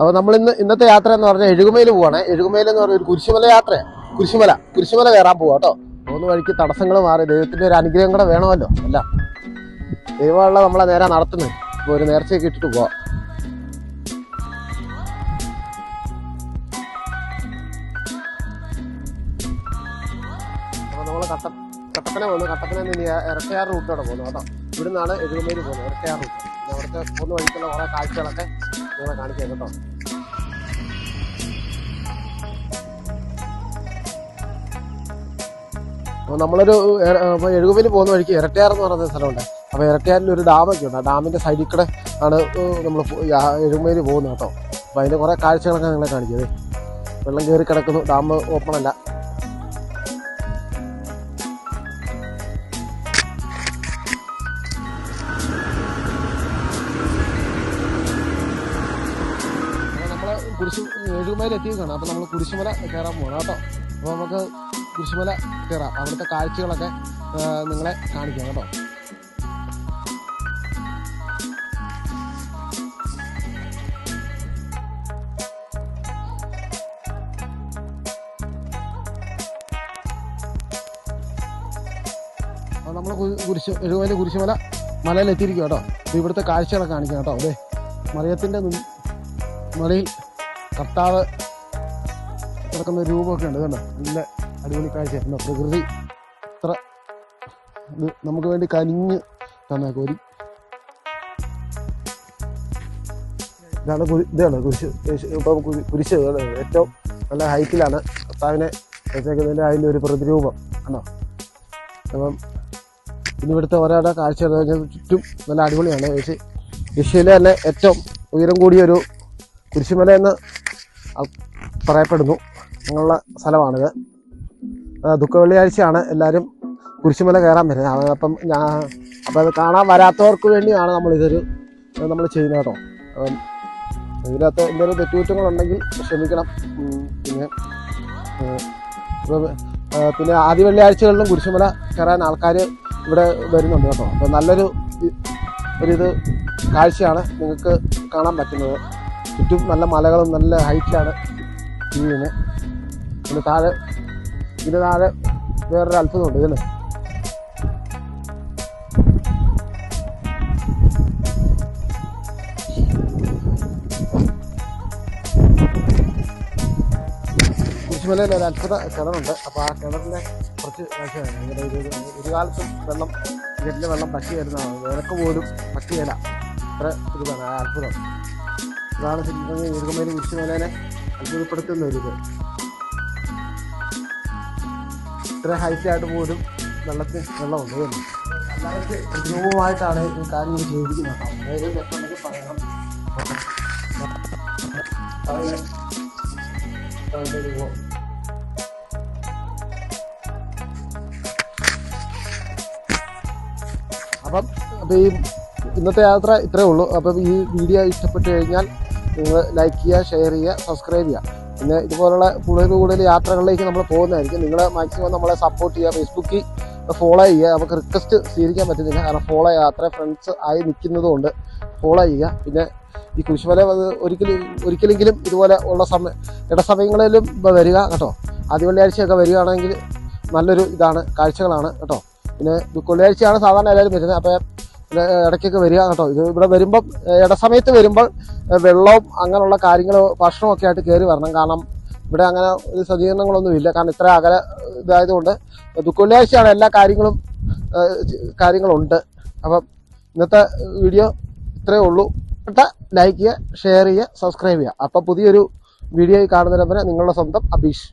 അപ്പോൾ നമ്മൾ ഇന്ന് ഇന്നത്തെ യാത്ര എന്ന് പറഞ്ഞാൽ എഴുകുമയിൽ പോവാണ്. എഴുകുമയിൽ എന്ന് പറഞ്ഞ ഒരു കുരിശുമല യാത്രയാണ് കുരിശുമല. കുരിശുമല കയറാൻ പോവാ കേട്ടോ. മൂന്ന് വഴിക്ക് തടസ്സങ്ങൾ മാറി. ദൈവത്തിന്റെ ഒരു അനുഗ്രഹം കൂടെ വേണമല്ലോ. അല്ല. ദൈവമുള്ള നമ്മളെ നേരെ നടത്തുന്നത്. ഇപ്പൊ ഒരു നേർച്ചയൊക്കെ ഇട്ടിട്ട് പോവാ. അപ്പോൾ കട്ട കട്ടപ്പന പോകുന്നു. കട്ടപ്പന ഇരട്ടയാർ റൂട്ടിലൂടെ പോകുന്നു കേട്ടോ. ഇവിടുന്നാണ് എഴുകുമേൽ പോകുന്നത്. ഇരട്ടയാർ റൂട്ട്. അവിടുത്തെ പോകുന്ന വഴിക്കുള്ള കുറേ കാഴ്ചകളൊക്കെ നിങ്ങളെ കാണിക്കാം കേട്ടോ. അപ്പോൾ നമ്മളൊരു ഇപ്പോൾ പോകുന്ന വഴിക്ക് ഇരട്ടയാർ എന്ന് പറയുന്ന സ്ഥലമുണ്ട്. അപ്പോൾ ഇരട്ടയാറിൽ ഒരു ഡാമൊക്കെ ഉണ്ട്. ആ ഡാമിന്റെ സൈഡിൽ കൂടെ ആണ് നമ്മൾ എഴുകുമേൽ പോകുന്നത് കേട്ടോ. അപ്പോൾ അതിന്റെ കുറേ കാഴ്ചകളൊക്കെ നിങ്ങളെ കാണിക്കുന്നത് വെള്ളം കയറി കിടക്കുന്നു. ഡാം ഓപ്പൺ അല്ല. കുരിശു ഏഴുമല എത്തിയേക്കാണ് അപ്പോൾ നമ്മൾ കുരിശുമല കയറാൻ പോകണം കേട്ടോ. അപ്പോൾ നമുക്ക് കുരിശുമല കയറാം അവിടുത്തെ കാഴ്ചകളൊക്കെ നിങ്ങളെ കാണിക്കാം കേട്ടോ. നമ്മൾ കുരിശ് എഴുപതിൽ കുരിശുമല മലയിൽ എത്തിയിരിക്കും കേട്ടോ. അപ്പോൾ ഇവിടുത്തെ കാഴ്ചകളൊക്കെ കാണിക്കാം കേട്ടോ. അതെ മറിയത്തിന്റെ മലയിൽ കർത്താവ് കിടക്കുന്ന രൂപമൊക്കെ ഉണ്ട് കണ്ടോ? നല്ല അടിപൊളി കാഴ്ച കണ്ടോ പ്രകൃതി ഇത്ര നമുക്ക് വേണ്ടി കനിഞ്ഞ് തന്നെ കോരി ഇതാണ് ഇതാണ് കുരിശ്. ഇപ്പം കുരി- കുരിശ് ഏറ്റവും നല്ല ഹൈറ്റിലാണ്. കർത്താവിനെ വെച്ചേക്കുന്നതിന്റെ അതിന്റെ ഒരു പ്രതിരൂപം ആണോ അപ്പം ഇനി ഇവിടുത്തെ ഒരാളുടെ കാഴ്ച ചുറ്റും നല്ല അടിപൊളിയാണ്. പക്ഷേ ഏഷ്യയിലെ തന്നെ ഏറ്റവും ഉയരം കൂടിയൊരു കുരിശുമല എന്ന് പറയപ്പെടുന്നു. അങ്ങനെയുള്ള സ്ഥലമാണിത്. ദുഃഖ വെള്ളിയാഴ്ചയാണ് എല്ലാവരും കുരിശുമല കയറാൻ വരുന്നത്. അപ്പം ഞാൻ അപ്പം അത് കാണാൻ വരാത്തവർക്ക് വേണ്ടിയാണ് നമ്മളിതൊരു നമ്മൾ ചെയ്യുന്നത് കേട്ടോ. അപ്പം ഇതിനകത്ത് എന്തെങ്കിലും തെറ്റുകുറ്റങ്ങളുണ്ടെങ്കിൽ ക്ഷമിക്കണം. പിന്നെ പിന്നെ ആദ്യ വെള്ളിയാഴ്ചകളിലും കുരിശുമല കയറാൻ ആൾക്കാർ ഇവിടെ വരുന്നുണ്ട് കേട്ടോ. അപ്പം നല്ലൊരു ഒരിത് കാഴ്ചയാണ് നിങ്ങൾക്ക് കാണാൻ പറ്റുന്നത്. ചുറ്റും നല്ല മലകളും നല്ല ഹൈറ്റാണ് ചെയ്യുന്നത് പിന്നെ താഴെ ഇതിന് താഴെ വേറൊരു അത്ഭുതമുണ്ട് ഇതിന് കുരിശുമലയിൽ ഒരു അത്ഭുത കിണറുണ്ട്. അപ്പോൾ ആ കിണറിന്റെ കുറച്ച് കാഴ്ചയാണ് ഒരു കാലത്തും വെള്ളം ഇതിന്റെ വെള്ളം പറ്റി വരുന്നതാണ് വിലക്ക് പോലും പറ്റിയല്ല അത്ര ഇതാണ് അത്ഭുതം. ഇതാണ് ശരിക്കും എഴുകുമേൽ കുരിശുമലേനെ അത്ഭുതപ്പെടുത്തുന്ന ഒരു ഇത് ഇത്ര ഹൈറ്റ് ആയിട്ട് പോലും വെള്ളത്തിൽ വെള്ളമുണ്ട് പ്രതിരൂപമായിട്ടാണ് രൂപമായിട്ടാണ് ഈ കാര്യങ്ങൾ ചെയ്തിരിക്കുന്നത് അപ്പം അപ്പോൾ ഈ ഇന്നത്തെ യാത്ര ഇത്രേ ഉള്ളൂ. അപ്പം ഈ വീഡിയോ ഇഷ്ടപ്പെട്ടു കഴിഞ്ഞാൽ നിങ്ങൾ ലൈക്ക് ചെയ്യുക ഷെയർ ചെയ്യുക സബ്സ്ക്രൈബ് ചെയ്യുക. പിന്നെ ഇതുപോലുള്ള കൂടുതൽ കൂടുതൽ യാത്രകളിലേക്ക് നമ്മൾ പോകുന്നതായിരിക്കും. നിങ്ങൾ മാക്സിമം നമ്മളെ സപ്പോർട്ട് ചെയ്യുക ഫേസ്ബുക്കിൽ ഫോളോ ചെയ്യുക. നമുക്ക് റിക്വസ്റ്റ് സ്വീകരിക്കാൻ പറ്റുന്നില്ല. കാരണം ഫോളോ ചെയ്യുക അത്ര ഫ്രണ്ട്സ് ആയി നിൽക്കുന്നതുകൊണ്ട് ഫോളോ ചെയ്യുക. പിന്നെ ഈ വന്ന് ഒരിക്കലും ഒരിക്കലെങ്കിലും ഇതുപോലെ ഉള്ള സമയ ഇടസമയങ്ങളിലും വരിക കേട്ടോ. ആദ്യ വെള്ളിയാഴ്ചയൊക്കെ വരികയാണെങ്കിൽ നല്ലൊരു ഇതാണ് കാഴ്ചകളാണ് കേട്ടോ. പിന്നെ വെള്ളിയാഴ്ചയാണ് സാധാരണ എല്ലാവരും വരുന്നത്. അപ്പോൾ ഇടയ്ക്കൊക്കെ വരിക കേട്ടോ. ഇത് ഇവിടെ വരുമ്പം ഇടസമയത്ത് വരുമ്പോൾ വെള്ളവും അങ്ങനെയുള്ള കാര്യങ്ങൾ ഭക്ഷണമൊക്കെ ആയിട്ട് കയറി വരണം. കാരണം ഇവിടെ അങ്ങനെ ഒരു സജ്ജീകരണങ്ങളൊന്നും ഇല്ല. കാരണം ഇത്ര അകലെ ഇതായതുകൊണ്ട് ദുഃഖവെള്ളിയാഴ്ചയാണ് എല്ലാ കാര്യങ്ങളും കാര്യങ്ങളുണ്ട്. അപ്പം ഇന്നത്തെ വീഡിയോ ഇത്രയേ ഉള്ളൂ. ലൈക്ക് ചെയ്യുക ഷെയർ ചെയ്യുക സബ്സ്ക്രൈബ് ചെയ്യുക. അപ്പം പുതിയൊരു വീഡിയോ കാണുന്നതിന് നിങ്ങളുടെ സ്വന്തം അബീഷ്.